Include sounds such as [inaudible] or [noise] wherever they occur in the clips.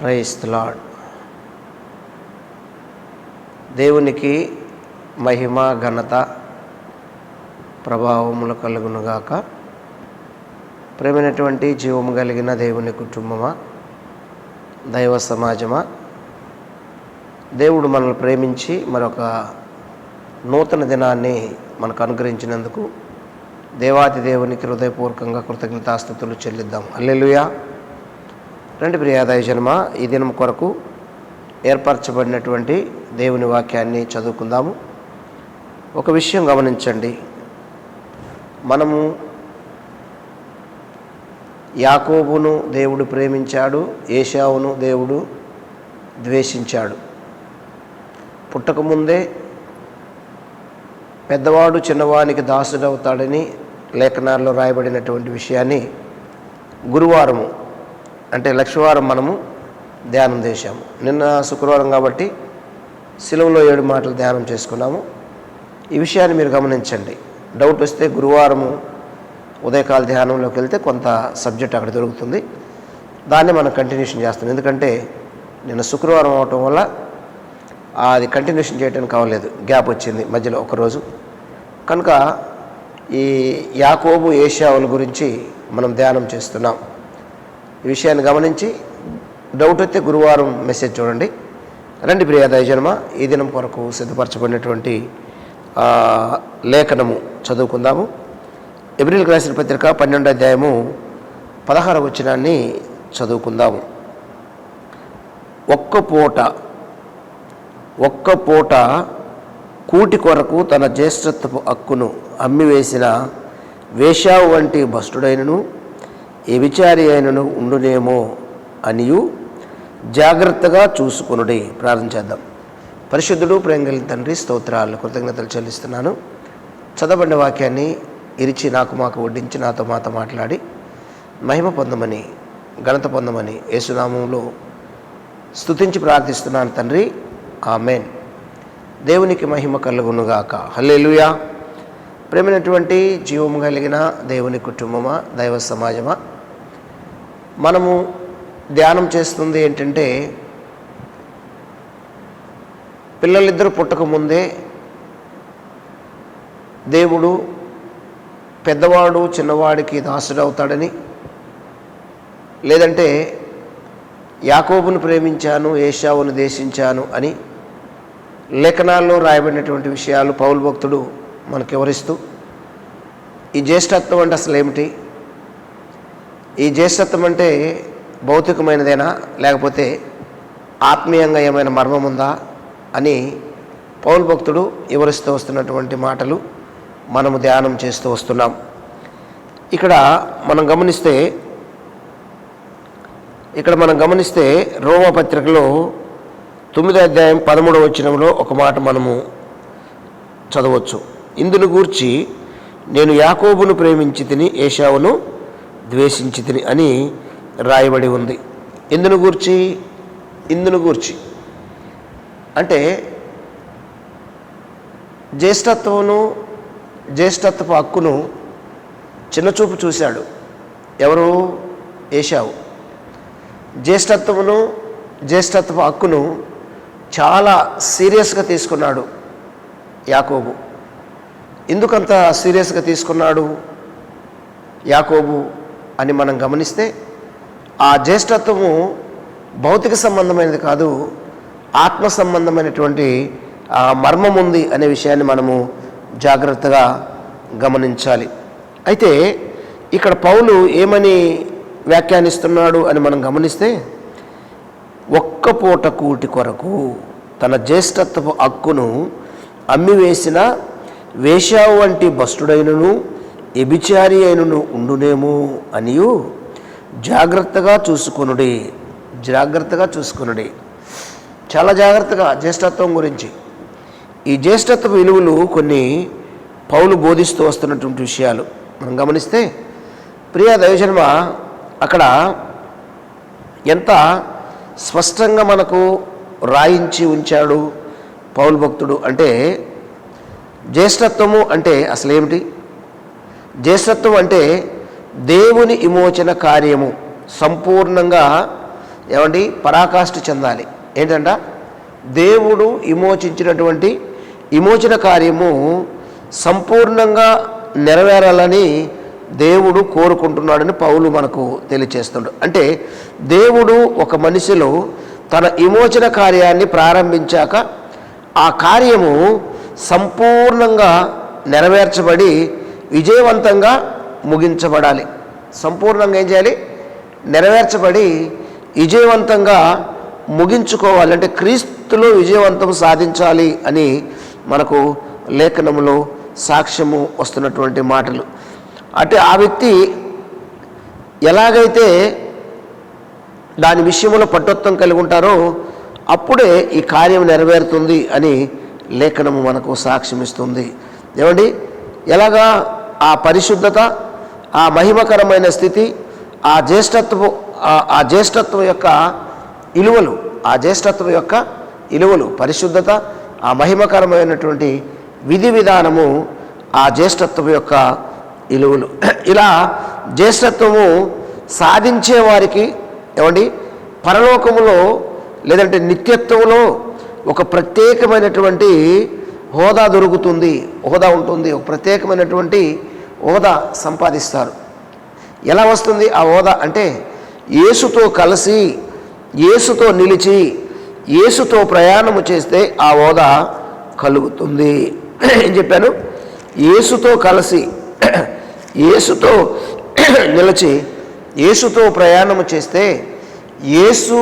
క్రైస్తలాడ్ దేవునికి మహిమ ఘనత ప్రభావములు కలుగునుగాక ప్రేమైనటువంటి జీవము కలిగిన దేవుని కుటుంబమా దైవ సమాజమా దేవుడు మనల్ని ప్రేమించి మరొక నూతన దినాన్ని మనకు అనుగ్రహించినందుకు దేవాతి దేవునికి హృదయపూర్వకంగా కృతజ్ఞతాస్థుతులు చెల్లిద్దాం. అల్లెలుయా రండి ప్రియాదాయ జన్మ ఈ దినం కొరకు ఏర్పరచబడినటువంటి దేవుని వాక్యాన్ని చదువుకుందాము. ఒక విషయం గమనించండి. మనము యాకోబును దేవుడు ప్రేమించాడు ఏషావును దేవుడు ద్వేషించాడు. పుట్టకముందే పెద్దవాడు చిన్నవానికి దాసుడవుతాడని లేఖనాల్లో రాయబడినటువంటి విషయాన్ని గురువారము అంటే లక్షవారం మనము ధ్యానం చేశాము. నిన్న శుక్రవారం కాబట్టి సెలవులో ఏడు మాటలు ధ్యానం చేసుకున్నాము. ఈ విషయాన్ని మీరు గమనించండి. డౌట్ వస్తే గురువారము ఉదయకాల ధ్యానంలోకి వెళ్తే కొంత సబ్జెక్ట్ అక్కడ దొరుకుతుంది. దాన్ని మనం కంటిన్యూషన్ చేస్తాం. ఎందుకంటే నిన్న శుక్రవారం అవటం వల్ల అది కంటిన్యూషన్ చేయడానికి కావలేదు. గ్యాప్ వచ్చింది మధ్యలో ఒకరోజు. కనుక ఈ యాకోబు ఏషియావుల గురించి మనం ధ్యానం చేస్తున్నాం. ఈ విషయాన్ని గమనించి డౌట్ అయితే గురువారం మెసేజ్ చూడండి. రండి ప్రియ దయజన్మ ఈ దినం కొరకు సిద్ధపరచబడినటువంటి లేఖనము చదువుకుందాము. ఎబ్రిల్ రాసిన పత్రిక పన్నెండో అధ్యాయము పదహార వచనాన్ని చదువుకుందాము. ఒక్క పూట ఒక్క పూట కూటి కొరకు తన జ్యేష్ఠత్వపు హక్కును అమ్మివేసిన వేషావు వంటి భస్టుడైనను ఏ విచారి అయినను ఉండునేమో అనియు జాగ్రత్తగా చూసుకునుడి. ప్రార్థన చేద్దాం. పరిశుద్ధుడు ప్రేంగలి తండ్రి స్తోత్రాలు కృతజ్ఞతలు చెల్లిస్తున్నాను. చదవబడిన వాక్యాన్ని ఇరిచి నాకు మాకు వడ్డించి నాతో మాతో మాట్లాడి మహిమ పొందమని ఘనత పొందమని యేసునామంలో స్తుతించి ప్రార్థిస్తున్నాను తండ్రి. ఆమెన్. దేవునికి మహిమ కలుగునుగాక హల్లెలూయా. ప్రేమైనటువంటి జీవము కలిగిన దేవుని కుటుంబమా దైవ సమాజమా మనము ధ్యానం చేస్తుంది ఏంటంటే పిల్లలిద్దరూ పుట్టకముందే దేవుడు పెద్దవాడు చిన్నవాడికి దాసుడవుతాడని లేదంటే యాకోబును ప్రేమించాను ఏషావును దేశించాను అని లేఖనాల్లో రాయబడినటువంటి విషయాలు పౌలు భక్తుడు మనకు వివరిస్తూ ఈ జ్యేష్ఠత్వం అంటే అసలు ఏమిటి ఈ జ్యేష్ఠత్వం అంటే భౌతికమైనదేనా? లేకపోతే ఆత్మీయంగా ఏమైనా మర్మం ఉందా అని పౌల్ భక్తుడు వివరిస్తూ వస్తున్నటువంటి మాటలు మనము ధ్యానం చేస్తూ వస్తున్నాం. ఇక్కడ మనం గమనిస్తే ఇక్కడ మనం గమనిస్తే రోమపత్రికలో తొమ్మిదో అధ్యాయం పదమూడవ వచనంలో ఒక మాట మనము చదవచ్చు. ఇందును గూర్చి నేను యాకోబును ప్రేమించి తిని ఏషావును ద్వేషించి తిని అని రాయబడి ఉంది. ఇందును గూర్చి ఇందును గూర్చి. అంటే జ్యేష్ఠత్వమును జ్యేష్ఠత్వపు హక్కును చిన్నచూపు చూశాడు. ఎవరు? ఏషావు జ్యేష్ఠత్వమును జ్యేష్ఠత్వ హక్కును చాలా సీరియస్గా తీసుకున్నాడు యాకోబు. ఎందుకంత సీరియస్గా తీసుకున్నాడు యాకోబు? అని మనం గమనిస్తే ఆ జ్యేష్ఠత్వము భౌతిక సంబంధమైనది కాదు ఆత్మ సంబంధమైనటువంటి ఆ మర్మం ఉంది అనే విషయాన్ని మనము జాగ్రత్తగా గమనించాలి. అయితే ఇక్కడ పౌలు ఏమని వ్యాఖ్యానిస్తున్నాడు అని మనం గమనిస్తే ఒక్క పూట కూటి కొరకు తన జ్యేష్ఠత్వపు హక్కును అమ్మివేసిన వేషావు వంటి భస్టుడైనను ఎబిచారి అయినను ఉండునేమో అనియు జాగ్రత్తగా చూసుకొనుడి జాగ్రత్తగా చూసుకొనుడి. చాలా జాగ్రత్తగా జ్యేష్ఠత్వం గురించి. ఈ జ్యేష్ఠత్వ విలువలు కొన్ని పౌలు బోధిస్తూ వస్తున్నటువంటి విషయాలు. మనం గమనిస్తే ప్రియా దైవజన్మ అక్కడ ఎంత స్పష్టంగా మనకు రాయించి ఉంచాడు పౌలు భక్తుడు అంటే జ్యేష్ఠత్వము అంటే అసలేమిటి? ఏమిటి జ్యేష్ఠత్వం అంటే దేవుని విమోచన కార్యము. సంపూర్ణంగా ఏమండి? పరాకాష్ఠ చెందాలి. ఏంటంట? దేవుడు విమోచించినటువంటి విమోచన కార్యము సంపూర్ణంగా నెరవేరాలని దేవుడు కోరుకుంటున్నాడని పౌలు మనకు తెలియచేస్తున్నాడు అంటే దేవుడు ఒక మనిషిలో తన విమోచన కార్యాన్ని ప్రారంభించాక ఆ కార్యము సంపూర్ణంగా నెరవేర్చబడి విజయవంతంగా ముగించబడాలి. సంపూర్ణంగా ఏం చేయాలి? నెరవేర్చబడి విజయవంతంగా ముగించుకోవాలి. అంటే క్రీస్తులో విజయవంతం సాధించాలి అని మనకు లేఖనములో సాక్ష్యము వస్తున్నటువంటి మాటలు. అంటే ఆ వ్యక్తి ఎలాగైతే దాని విషయంలో పట్టత్వం కలిగి ఉంటారో అప్పుడే ఈ కార్యం నెరవేరుతుంది అని లేఖనము మనకు సాక్ష్యం ఇస్తుంది ఏమండి? ఎలాగా? ఆ పరిశుద్ధత ఆ మహిమకరమైన స్థితి ఆ జ్యేష్ఠత్వము ఆ- ఆ జ్యేష్ఠత్వం యొక్క ఇలువలు ఆ జ్యేష్ఠత్వం యొక్క ఇలువలు పరిశుద్ధత ఆ మహిమకరమైనటువంటి విధి విధానము ఆ జ్యేష్ఠత్వం యొక్క ఇలువలు. ఇలా జ్యేష్ఠత్వము సాధించే వారికి ఏమండి? పరలోకములో లేదంటే నిత్యత్వంలో ఒక ప్రత్యేకమైనటువంటి హోదా దొరుకుతుంది హోదా ఉంటుంది. ఒక ప్రత్యేకమైనటువంటి హోదా సంపాదిస్తారు. ఎలా వస్తుంది ఆ హోదా అంటే యేసుతో కలిసి యేసుతో నిలిచి యేసుతో ప్రయాణము చేస్తే ఆ హోదా కలుగుతుంది. ఏం చెప్పాను? యేసుతో కలిసి యేసుతో నిలిచి యేసుతో ప్రయాణము చేస్తే యేసు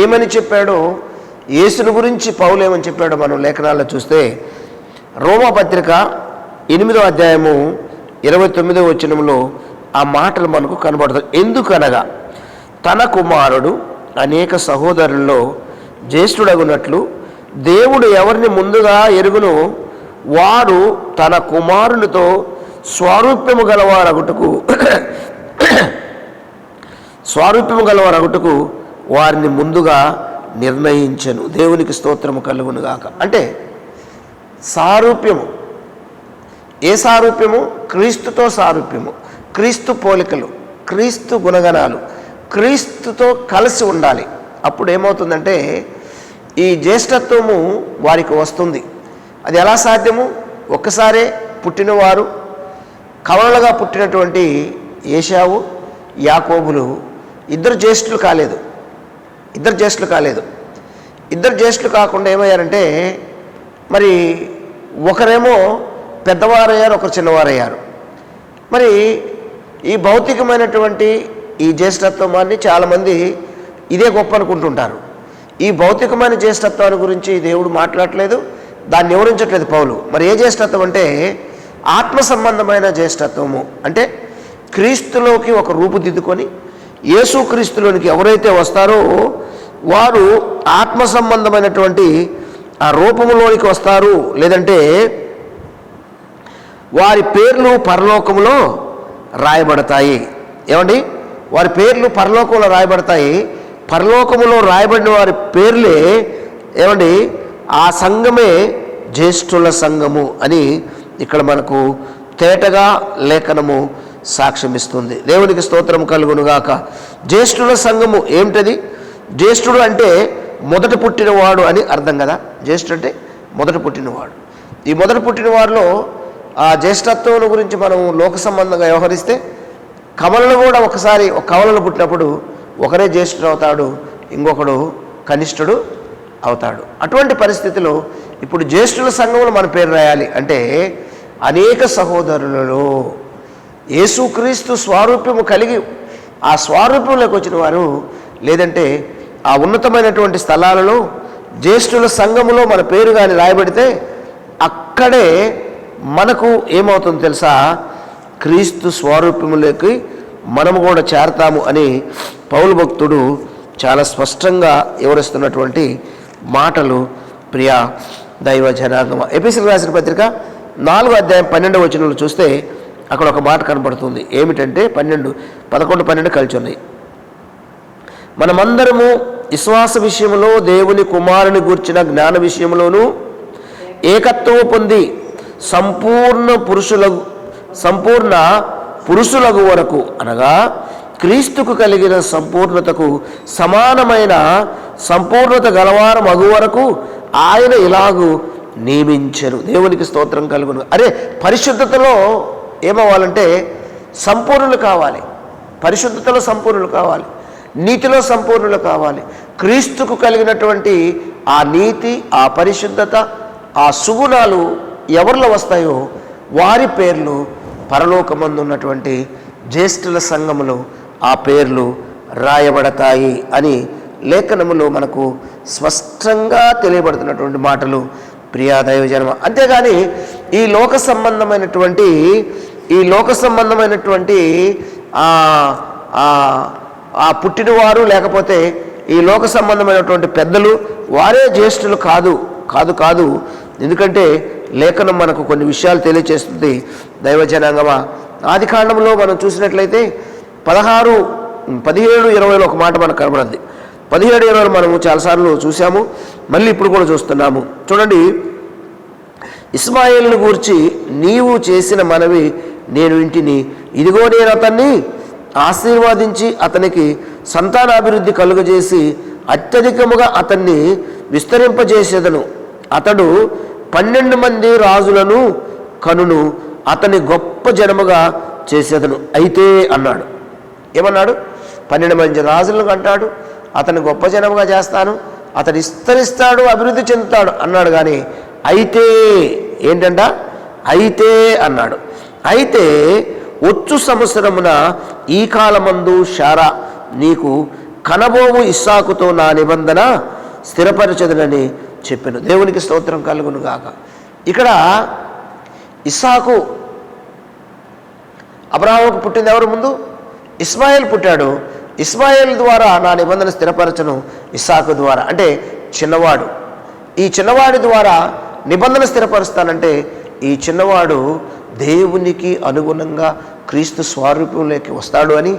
ఏమని చెప్పాడో? యేసుని గురించి పౌలేమని చెప్పాడు మనం లేఖనాల్లో చూస్తే రోమపత్రిక ఎనిమిదో అధ్యాయము ఇరవై తొమ్మిదో వచనంలో ఆ మాటలు మనకు కనబడతాయి. ఎందుకనగా తన కుమారుడు అనేక సహోదరుల్లో జ్యేష్ఠుడగునట్లు దేవుడు ఎవరిని ముందుగా ఎరుగును వారు తన కుమారునితో స్వారూప్యము గలవారగుటకు [coughs] స్వారూప్యము గలవారగుటకు వారిని ముందుగా నిర్ణయించను. దేవునికి స్తోత్రము కలుగునుగాక అంటే సారూప్యము. ఏ సారూప్యము? క్రీస్తుతో సారూప్యము. క్రీస్తు పోలికలు క్రీస్తు గుణగణాలు క్రీస్తుతో కలిసి ఉండాలి. అప్పుడు ఏమవుతుందంటే ఈ జ్యేష్ఠత్వము వారికి వస్తుంది. అది ఎలా సాధ్యము? ఒక్కసారే పుట్టినవారు కవలలుగా పుట్టినటువంటి ఏషావు యాకోబులు ఇద్దరు జ్యేష్ఠులు కాలేదు. ఇద్దరు జ్యేష్ఠులు కాలేదు. ఇద్దరు జ్యేష్ఠులు కాకుండా ఏమయ్యారంటే మరి ఒకరేమో పెద్దవారయ్యారు ఒకరు చిన్నవారయ్యారు. మరి ఈ భౌతికమైనటువంటి ఈ జ్యేష్ఠత్వాన్ని చాలామంది ఇదే గొప్ప అనుకుంటుంటారు. ఈ భౌతికమైన జ్యేష్ఠత్వాన్ని గురించి దేవుడు మాట్లాడట్లేదు దాన్ని వివరించట్లేదు పౌలు. మరి ఏ జ్యేష్ఠత్వం అంటే ఆత్మ సంబంధమైన జ్యేష్ఠత్వము. అంటే క్రీస్తులోకి ఒక రూపుదిద్దుకొని యేసు క్రీస్తులోనికి ఎవరైతే వస్తారో వారు ఆత్మ సంబంధమైనటువంటి ఆ రూపములోనికి వస్తారు. లేదంటే వారి పేర్లు పరలోకములో రాయబడతాయి. ఏమండి? వారి పేర్లు పరలోకంలో రాయబడతాయి. పరలోకములో రాయబడిన వారి పేర్లే ఏమండి? ఆ సంఘమే జ్యేష్ఠుల సంఘము అని ఇక్కడ మనకు తేటగా లేఖనము సాక్ష్యమిస్తుంది. దేవునికి స్తోత్రం కలుగునుగాక. జ్యేష్ఠుల సంఘము ఏమిటది? జ్యేష్ఠుడు అంటే మొదట పుట్టినవాడు అని అర్థం కదా? జ్యేష్ఠుడు అంటే మొదట పుట్టినవాడు. ఈ మొదట పుట్టిన వారిలో ఆ జ్యేష్ఠత్వం గురించి మనం లోక సంబంధంగా వ్యవహరిస్తే కమలను కూడా ఒకసారి ఒక కమలను పుట్టినప్పుడు ఒకరే జ్యేష్ఠుడు అవుతాడు ఇంకొకడు కనిష్ఠుడు అవుతాడు. అటువంటి పరిస్థితిలో ఇప్పుడు జ్యేష్ఠుల సంఘంలో మన పేరు రాయాలి అంటే అనేక సహోదరులలో యేసుక్రీస్తు స్వారూప్యము కలిగి ఆ స్వారూప్యంలోకి వచ్చిన వారు లేదంటే ఆ ఉన్నతమైనటువంటి స్థలాలలో జ్యేష్ఠుల సంఘములో మన పేరు కానీ రాయబడితే అక్కడే మనకు ఏమవుతుందో తెలుసా? క్రీస్తు స్వారూప్యములోకి మనము కూడా చేరతాము అని పౌలు భక్తుడు చాలా స్పష్టంగా వివరిస్తున్నటువంటి మాటలు. ప్రియ దైవ జనాగమ ఎపిసిల్ రాసిన పత్రిక నాలుగో అధ్యాయం పన్నెండవ వచనంలో చూస్తే అక్కడ ఒక మాట కనబడుతుంది ఏమిటంటే పన్నెండు పదకొండు పన్నెండు కలిసి ఉన్నాయి. మనమందరము విశ్వాస విషయంలో దేవుని కుమారుని గూర్చిన జ్ఞాన విషయంలోనూ ఏకత్వం పొంది సంపూర్ణ పురుషుల సంపూర్ణ పురుషులకు వరకు అనగా క్రీస్తుకు కలిగిన సంపూర్ణతకు సమానమైన సంపూర్ణత గలవారు మగు వరకు ఆయన ఇలాగూ నియమించరు. దేవునికి స్తోత్రం కలుగును. అరే పరిశుద్ధతలో ఏమవ్వాలంటే సంపూర్ణులు కావాలి. పరిశుద్ధతలో సంపూర్ణులు కావాలి. నీతిలో సంపూర్ణులు కావాలి. క్రీస్తుకు కలిగినటువంటి ఆ నీతి ఆ పరిశుద్ధత ఆ సుగుణాలు ఎవరిలో వస్తాయో వారి పేర్లు పరలోకమందు ఉన్నటువంటి జ్యేష్ఠుల సంఘములో ఆ పేర్లు రాయబడతాయి అని లేఖనములో మనకు స్పష్టంగా తెలియబడుతున్నటువంటి మాటలు. ప్రియా దైవజనమ అంతేగాని ఈ లోక సంబంధమైనటువంటి ఈ లోక సంబంధమైనటువంటి ఆ పుట్టినవారు లేకపోతే ఈ లోక సంబంధమైనటువంటి పెద్దలు వారే జ్యేష్ఠులు కాదు కాదు కాదు. ఎందుకంటే లేఖనం మనకు కొన్ని విషయాలు తెలియచేస్తుంది. దైవజనాంగమా ఆది కాండంలో మనం చూసినట్లయితే పదహారు పదిహేడు ఇరవైలో ఒక మాట మనకు కనబడింది. పదిహేడు ఇరవై మనము చాలాసార్లు చూసాము మళ్ళీ ఇప్పుడు కూడా చూస్తున్నాము. చూడండి ఇస్మాయిల్ను గూర్చి నీవు చేసిన మనవి నేను ఇంటిని. ఇదిగో నేను అతన్ని ఆశీర్వాదించి అతనికి సంతానాభివృద్ధి కలుగజేసి అత్యధికముగా అతన్ని విస్తరింపజేసేదను. అతడు పన్నెండు మంది రాజులను కనును అతని గొప్ప జనముగా చేసేదను. అయితే అన్నాడు. ఏమన్నాడు? పన్నెండు మంది రాజులను అంటాడు. అతని గొప్ప జనముగా చేస్తాను. అతను విస్తరిస్తాడు అభివృద్ధి చెందుతాడు అన్నాడు కానీ అయితే ఏంటంట? అయితే అన్నాడు. అయితే వచ్చు సంవత్సరమున ఈ కాలమందు షారా నీకు కనబోము ఇస్సాకుతో నా నిబంధన స్థిరపరచదనని చెప్పాను. దేవునికి స్తోత్రం కలుగును గాక ఇక్కడ ఇస్సాకు అబ్రాహంకు పుట్టింది ఎవరు ముందు? ఇస్మాయిల్ పుట్టాడు. ఇస్మాయిల్ ద్వారా నా నిబంధన స్థిరపరచను ఇస్సాకు ద్వారా. అంటే చిన్నవాడు. ఈ చిన్నవాడి ద్వారా నిబంధన స్థిరపరుస్తానంటే ఈ చిన్నవాడు దేవునికి అనుగుణంగా క్రీస్తు స్వరూపంలోకి వస్తాడు అని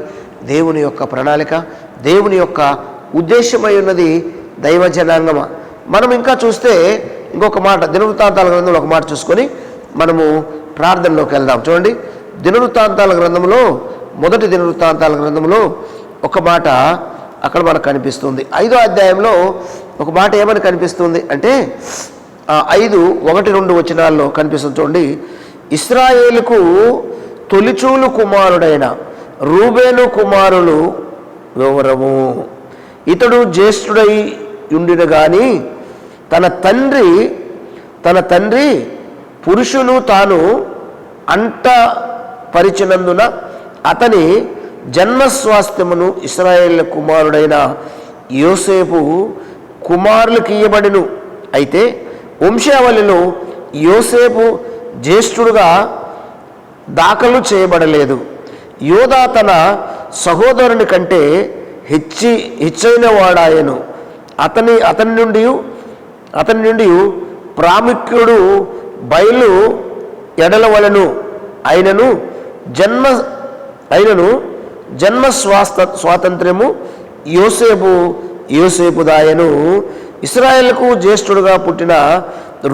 దేవుని యొక్క ప్రణాళిక దేవుని యొక్క ఉద్దేశమై ఉన్నది దైవ జనాంగమ. మనం ఇంకా చూస్తే ఇంకొక మాట దినవృత్తాంతాల గ్రంథంలో ఒక మాట చూసుకొని మనము ప్రార్థనలోకి వెళ్దాం. చూడండి దినవృత్తాంతాల గ్రంథంలో మొదటి దినవృత్తాంతాల గ్రంథంలో ఒక మాట అక్కడ మనకు కనిపిస్తుంది. ఐదో అధ్యాయంలో ఒక మాట ఏమని కనిపిస్తుంది అంటే ఐదు ఒకటి రెండు వచనాల్లో కనిపిస్తుంది చూడండి. ఇస్రాయేలుకు తొలిచూలు కుమారుడైన రూబేను కుమారులు వివరము. ఇతడు జ్యేష్ఠుడై ఉండిన కానీ తన తండ్రి తన తండ్రి పురుషును తాను అంట పరిచినందున అతని జన్మస్వాస్థ్యమును ఇస్రాయేల్ కుమారుడైన యోసేపు కుమారులకు ఇయ్యబడిను. అయితే వంశావళిలో యోసేపు జ్యేష్ఠుడుగా దాఖలు చేయబడలేదు. యోధా తన సహోదరుని కంటే హెచ్చి హెచ్చైన వాడాయను అతని అతని నుండి అతని నుండి ప్రాముఖ్యుడు బయలు ఎడలవలను. అయినను జన్మ అయినను జన్మ స్వాస్త స్వాతంత్ర్యము యోసేపు యోసేపుదాయను. ఇస్రాయేల్కు జ్యేష్ఠుడుగా పుట్టిన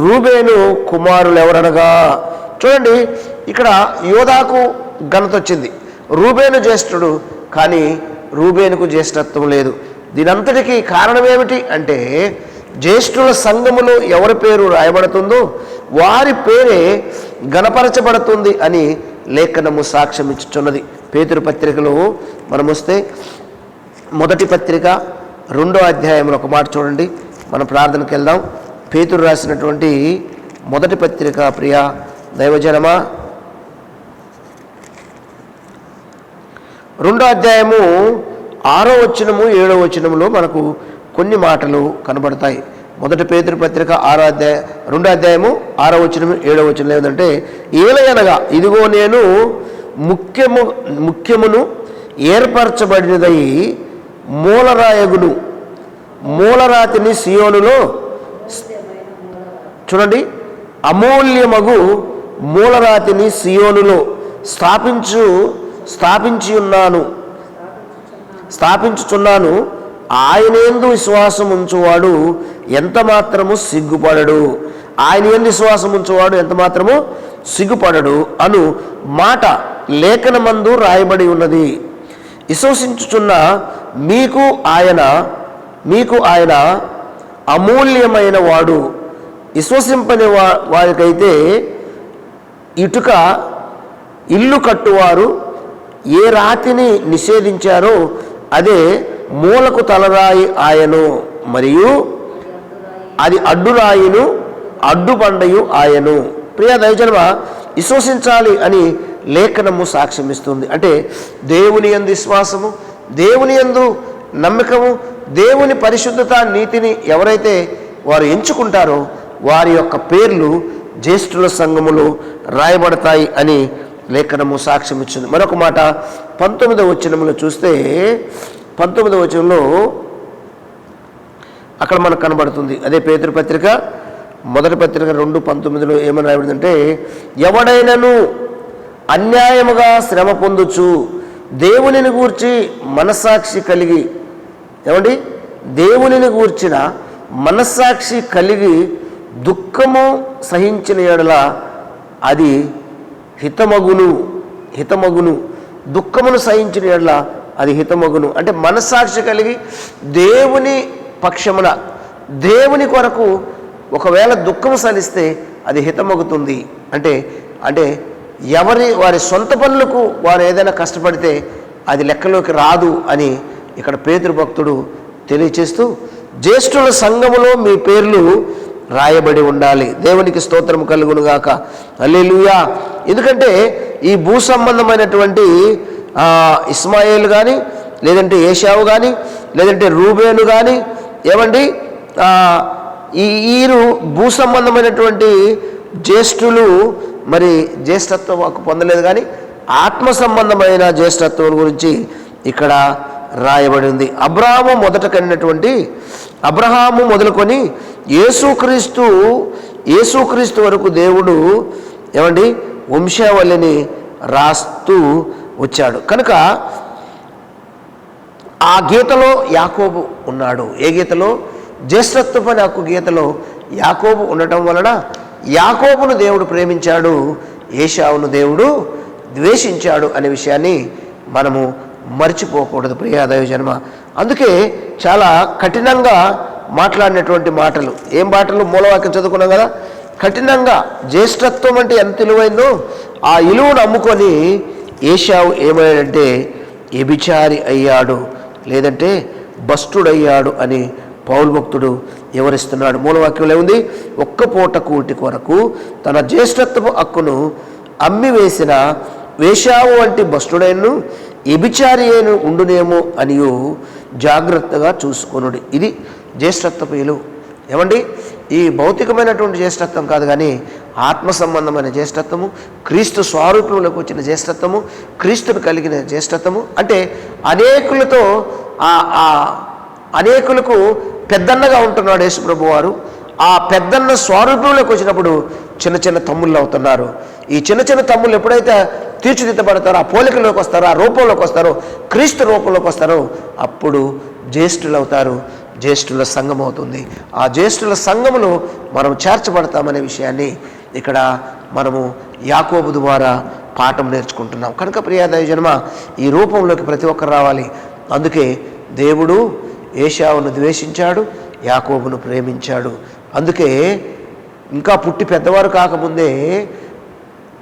రూబేను కుమారులు ఎవరనగా చూడండి ఇక్కడ యోధాకు ఘనత వచ్చింది. రూబేను జ్యేష్ఠుడు కానీ రూబేనుకు జ్యేష్ఠత్వం లేదు. దీనంతటికీ కారణం ఏమిటి అంటే జ్యేష్ఠుల సంఘములో ఎవరి పేరు రాయబడుతుందో వారి పేరే గణపరచబడుతుంది అని లేఖనము సాక్ష్యం ఇచ్చుచున్నది పేతురు పత్రికలో మనం వస్తే మొదటి పత్రిక రెండో అధ్యాయంలో ఒక మాట చూడండి. మనం ప్రార్థనకు వెళ్దాం. పేతురు రాసినటువంటి మొదటి పత్రిక ప్రియ దైవజనమా. రెండో అధ్యాయము ఆరో వచనము ఏడో వచనములో మనకు కొన్ని మాటలు కనబడతాయి. మొదటి పేతురు పత్రిక ఆరో అధ్యాయ రెండో అధ్యాయము ఆరో వచనము ఏడో వచనం ఏదంటే ఏలయనగా ఇదిగో నేను ముఖ్యము ముఖ్యమును ఏర్పరచబడినదై మూలరాయగును. మూలరాతిని సియోనులో చూడండి అమూల్యమగు మూలరాతిని సియోనులో స్థాపించు స్థాపించి ఉన్నాను స్థాపించుచున్నాను. ఆయనేందు విశ్వాసం ఉంచువాడు ఎంత మాత్రము సిగ్గుపడడు. ఆయన ఎందు విశ్వాసం ఉంచువాడు ఎంత మాత్రము సిగ్గుపడడు అను మాట లేఖనమందు రాయబడి ఉన్నది. విశ్వసించుచున్న మీకు ఆయన మీకు ఆయన అమూల్యమైన వాడు. విశ్వసింపని వా వారికైతే ఇటుక ఇల్లు కట్టువారు ఏ రాతిని నిషేధించారో అదే మూలకు తలరాయి ఆయను. మరియు అది అడ్డురాయిను అడ్డుబండయు ఆయను. ప్రియ దయజన్మ విశ్వసించాలి అని లేఖనము సాక్ష్యమిస్తుంది. అంటే దేవుని యందు విశ్వాసము దేవుని యందు నమ్మకము దేవుని పరిశుద్ధత నీతిని ఎవరైతే వారు ఎంచుకుంటారో వారి యొక్క పేర్లు జ్యేష్ఠుల సంఘములో రాయబడతాయి అని లేఖనము సాక్ష్యం ఇచ్చింది. మరొక మాట పంతొమ్మిదవ వచనంలో చూస్తే పంతొమ్మిదవ వచనంలో అక్కడ మనకు కనబడుతుంది. అదే పేతురు పత్రిక మొదటి పత్రిక రెండు పంతొమ్మిదిలో ఏమని రాయబడిందంటే ఎవడైనను అన్యాయముగా శ్రమ పొందుచు దేవునిని గూర్చి మనస్సాక్షి కలిగి ఏమండి? దేవునిని గూర్చిన మనస్సాక్షి కలిగి దుఃఖము సహించిన ఎడల అది హితమగును హితమగును. దుఃఖమును సహించిన ఎడల అది హితమగును. అంటే మనస్సాక్షి కలిగి దేవుని పక్షమున దేవుని కొరకు ఒకవేళ దుఃఖం సలిస్తే అది హితమగుతుంది. అంటే అంటే ఎవరి వారి సొంత పనులకు వారు ఏదైనా కష్టపడితే అది లెక్కలోకి రాదు అని ఇక్కడ పేదరు భక్తుడు తెలియచేస్తూ జ్యేష్ఠుల సంఘములో మీ పేర్లు రాయబడి ఉండాలి. దేవునికి స్తోత్రం కలుగునుగాక అల్లెలుయా ఎందుకంటే ఈ భూ సంబంధమైనటువంటి ఇస్మాయిల్ కానీ లేదంటే ఏషావు కానీ లేదంటే రూబేను కానీ ఏమండి ఈ ఈరు భూ సంబంధమైనటువంటి జ్యేష్ఠులు మరి జ్యేష్ఠత్వం పొందలేదు కానీ ఆత్మ సంబంధమైన జ్యేష్ఠత్వం గురించి ఇక్కడ రాయబడింది. అబ్రహాము మొదట కనినటువంటి అబ్రహాము మొదలుకొని యేసుక్రీస్తు యేసుక్రీస్తు వరకు దేవుడు ఏమండి? వంశావళిని రాస్తూ వచ్చాడు. కనుక ఆ గీతలో యాకోబు ఉన్నాడు. ఏ గీతలో? జ్యేష్ఠత్వపు అనే గీతలో యాకోబు ఉండటం వలన యాకోబును దేవుడు ప్రేమించాడు ఏషావును దేవుడు ద్వేషించాడు అనే విషయాన్ని మనము మర్చిపోకూడదు ప్రియా జన్మ. అందుకే చాలా కఠినంగా మాట్లాడినటువంటి మాటలు. ఏం మాటలు? మూలవాక్యం చదువుకున్నాం కదా? కఠినంగా జ్యేష్ఠత్వం అంటే ఎంత విలువైందో ఆ ఇలువను అమ్ముకొని ఏషావు ఏమయ్యాడంటే ఎబిచారి అయ్యాడు లేదంటే భస్తుడయ్యాడు అని పౌల్ భక్తుడు వివరిస్తున్నాడు. మూలవాక్యంలో ఉంది ఒక్క పూట కూటి కొరకు తన జ్యేష్ఠత్వపు హక్కును అమ్మి వేసిన వేషావు వంటి భస్తుడైను ఎబిచారి అయిన ఉండునేమో అనియు జాగ్రత్తగా చూసుకొనుడు. ఇది జ్యేష్ఠత్వ విలువ ఏమండి? ఈ భౌతికమైనటువంటి జ్యేష్ఠత్వం కాదు కానీ ఆత్మ సంబంధమైన జ్యేష్ఠత్వము క్రీస్తు స్వరూపంలోకి వచ్చిన జ్యేష్ఠత్వము క్రీస్తును కలిగిన జ్యేష్ఠత్వము. అంటే అనేకులతో ఆ ఆ అనేకులకు పెద్దన్నగా ఉంటున్నాడు యేసుప్రభు వారు ఆ పెద్దన్న స్వరూపంలోకి వచ్చినప్పుడు చిన్న చిన్న తమ్ముళ్ళు అవుతున్నారు. ఈ చిన్న చిన్న తమ్ముళ్ళు ఎప్పుడైతే తీర్చిదిద్దబడతారో ఆ పోలికలోకి వస్తారో ఆ రూపంలోకి వస్తారో క్రీస్తు రూపంలోకి వస్తారో. అప్పుడు జ్యేష్ఠులు అవుతారు జ్యేష్ఠుల సంఘం అవుతుంది. ఆ జ్యేష్ఠుల సంఘములో మనం చేర్చబడతామనే విషయాన్ని ఇక్కడ మనము యాకోబు ద్వారా పాఠం నేర్చుకుంటున్నాం. కనుక ప్రియాదయ జన్మ ఈ రూపంలోకి ప్రతి ఒక్కరు రావాలి. అందుకే దేవుడు ఏషావును ద్వేషించాడు యాకోబును ప్రేమించాడు. అందుకే ఇంకా పుట్టి పెద్దవారు కాకముందే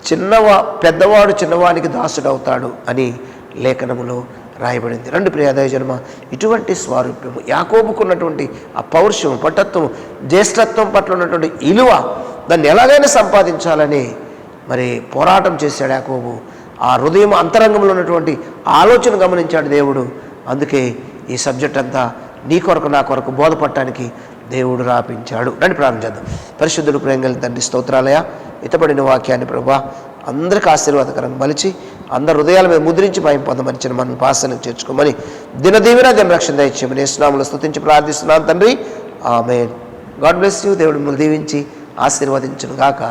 చిన్నవా పెద్దవాడు చిన్నవానికి దాసుడవుతాడు అని లేఖనములో రాయబడింది. రెండు ప్రియాదయ జన్మ ఇటువంటి స్వారూప్యము యాకోబుకున్నటువంటి ఆ పౌరుషం పట్టత్వం జ్యేష్ఠత్వం పట్ల ఉన్నటువంటి ఇలువ దాన్ని ఎలాగైనా సంపాదించాలని మరి పోరాటం చేశాడు యాకోబు. ఆ హృదయం అంతరంగంలో ఉన్నటువంటి ఆలోచన గమనించాడు దేవుడు. అందుకే ఈ సబ్జెక్ట్ అంతా నీ కొరకు నా కొరకు బోధపడటానికి దేవుడు రాపించాడు. అని ప్రారంభం చేద్దాం. పరిశుద్ధుడు ప్రేంగల తండ్రి స్తోత్రాలయ ఇతబడిన వాక్యాన్ని ప్రభా అందరికి ఆశీర్వాదకరంగా మలిచి అందరి హృదయాల మీద ముద్రించి భయం పొందమనిచిన మనం పాసనకు చేర్చుకోమని దినదీవిన దిన రక్షణ దయచేయమని స్నాములు స్థుతించి ప్రార్థిస్తున్నాను తండ్రి. ఆమె గాడ్ బ్లెస్ యూ. దేవుడు మిమ్మల్ని దీవించి ఆశీర్వదించను గాక